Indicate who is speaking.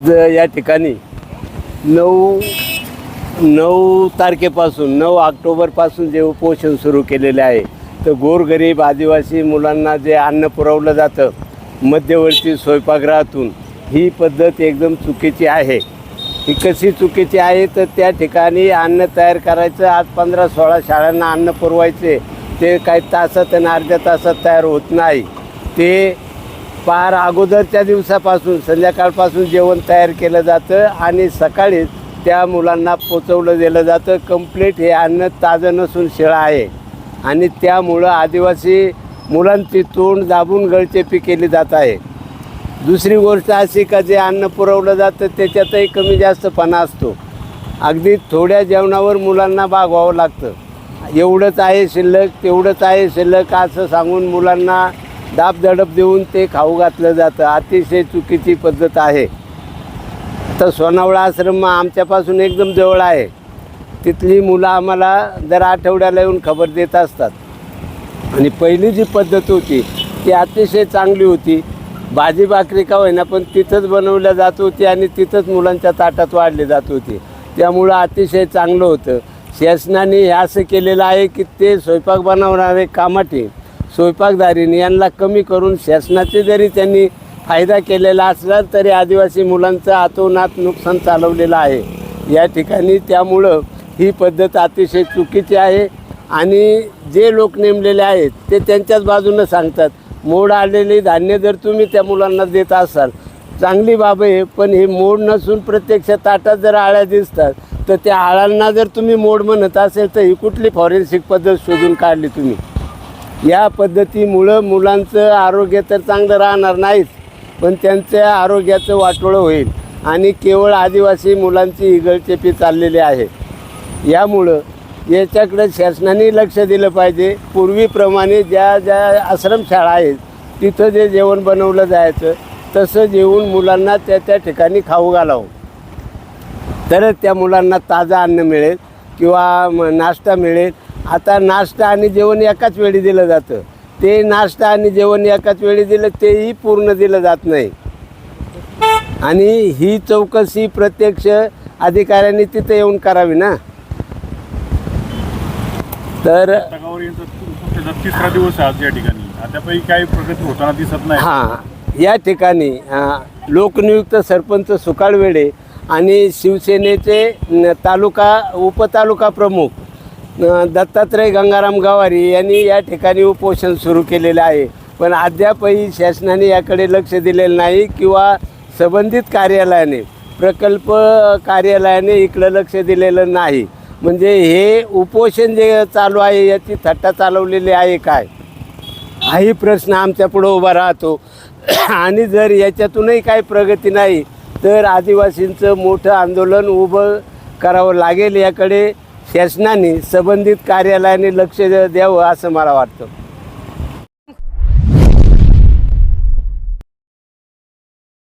Speaker 1: ज- या ठिकाणी नऊ नऊ तारखेपासून नऊ ऑक्टोबरपासून जे उपोषण सुरू केलेले आहे तर गोरगरीब आदिवासी मुलांना जे अन्न पुरवलं जातं मध्यवर्ती स्वयंपाकगृहातून ही पद्धत एकदम चुकीची आहे. ही कशी चुकीची आहे तर त्या ठिकाणी अन्न तयार करायचं आज पंधरा सोळा शाळांना अन्न पुरवायचे ते काही तासात आणि अर्ध्या तासात तयार होत नाही. ते पार अगोदरच्या दिवसापासून संध्याकाळपासून जेवण तयार केलं जातं आणि सकाळीच त्या मुलांना पोचवलं गेलं जातं. कंप्लीट हे अन्न ताजं नसून शिळा आहे. आणि त्यामुळं आदिवासी मुलांची तोंड दाबून गळचेपी केली जात आहे. दुसरी गोष्ट अशी का जे अन्न पुरवलं जातं त्याच्यातही कमी जास्तपणा असतो. अगदी थोड्या जेवणावर मुलांना भागवावं लागतं. एवढंच आहे शिल्लक तेवढंच आहे शिल्लक असं सांगून मुलांना दाबदडप देऊन ते खाऊ घातलं जातं. अतिशय चुकीची पद्धत आहे. तर सोनावळा आश्रम आमच्यापासून एकदम जवळ आहे. तिथली मुलं आम्हाला दर आठवड्याला येऊन खबर देत असतात. आणि पहिली जी पद्धत होती ती अतिशय चांगली होती. भाजी भाकरी का होईना पण तिथंच बनवल्या जात होती आणि तिथंच मुलांच्या ताटात वाढली जात होती. त्यामुळं अतिशय चांगलं होतं. शासनाने हे असं केलेलं आहे की ते स्वयंपाक बनवणारे कामाठी स्वयंपाकदारीने यांना कमी करून शासनाचे जरी त्यांनी फायदा केलेला असला तरी आदिवासी मुलांचं आतोनात नुकसान चालवलेलं आहे. या ठिकाणी त्यामुळं ही पद्धत अतिशय चुकीची आहे आणि जे लोक नेमलेले आहेत ते त्यांच्याच बाजूनं सांगतात मोड आलेले धान्य जर तुम्ही त्या मुलांना देत असाल चांगली बाब आहे पण हे मोड नसून प्रत्यक्ष ताटात जर आळ्या दिसतात तर त्या आळ्यांना जर तुम्ही मोड म्हणत असेल तर ही कुठली फॉरेन्सिक पद्धत शोधून काढली तुम्ही? या पद्धतीमुळं मुलांचं आरोग्य तर चांगलं राहणार नाहीच पण त्यांच्या आरोग्याचं वाटोळं होईल. आणि केवळ आदिवासी मुलांची इगळचेपी चाललेली आहे. यामुळं याच्याकडे शासनाने लक्ष दिलं पाहिजे. पूर्वीप्रमाणे ज्या ज्या आश्रमशाळा आहेत तिथं जे जेवण बनवलं जायचं तसं जेवून मुलांना त्या त्या ठिकाणी खाऊ घालावं. तरच त्या मुलांना ताजं अन्न मिळेल किंवा नाश्ता मिळेल. आता नाश्ता आणि जेवण एकाच वेळी दिलं जातं. ते नाश्ता आणि जेवण एकाच वेळी दिलं तेही पूर्ण दिलं जात नाही. आणि ही चौकशी प्रत्यक्ष अधिकाऱ्यांनी तिथे येऊन करावी ना. तर
Speaker 2: तिसरा दिवस आहे आज या ठिकाणी. अद्यापही काही प्रगती होताना दिसत नाही.
Speaker 1: हां या ठिकाणी लोकनियुक्त सरपंच सुकाळवेडे आणि शिवसेनेचे तालुका उपतालुका प्रमुख दत्तात्रय गंगाराम गवारी यांनी या ठिकाणी उपोषण सुरू केलेलं आहे. पण अद्यापही शासनाने याकडे लक्ष दिलेलं नाही किंवा संबंधित कार्यालयाने प्रकल्प कार्यालयाने इकडं लक्ष दिलेलं नाही. म्हणजे हे उपोषण जे चालू आहे याची थट्टा चालवलेली आहे काय? हाही प्रश्न आमच्यापुढं उभा राहतो. आणि जर याच्यातूनही काही प्रगती नाही तर आदिवासींचं मोठं आंदोलन उभं करावं लागेल याकडे शासनाने संबंधित कार्यालयाने लक्ष द्यावं असं मला वाटतं.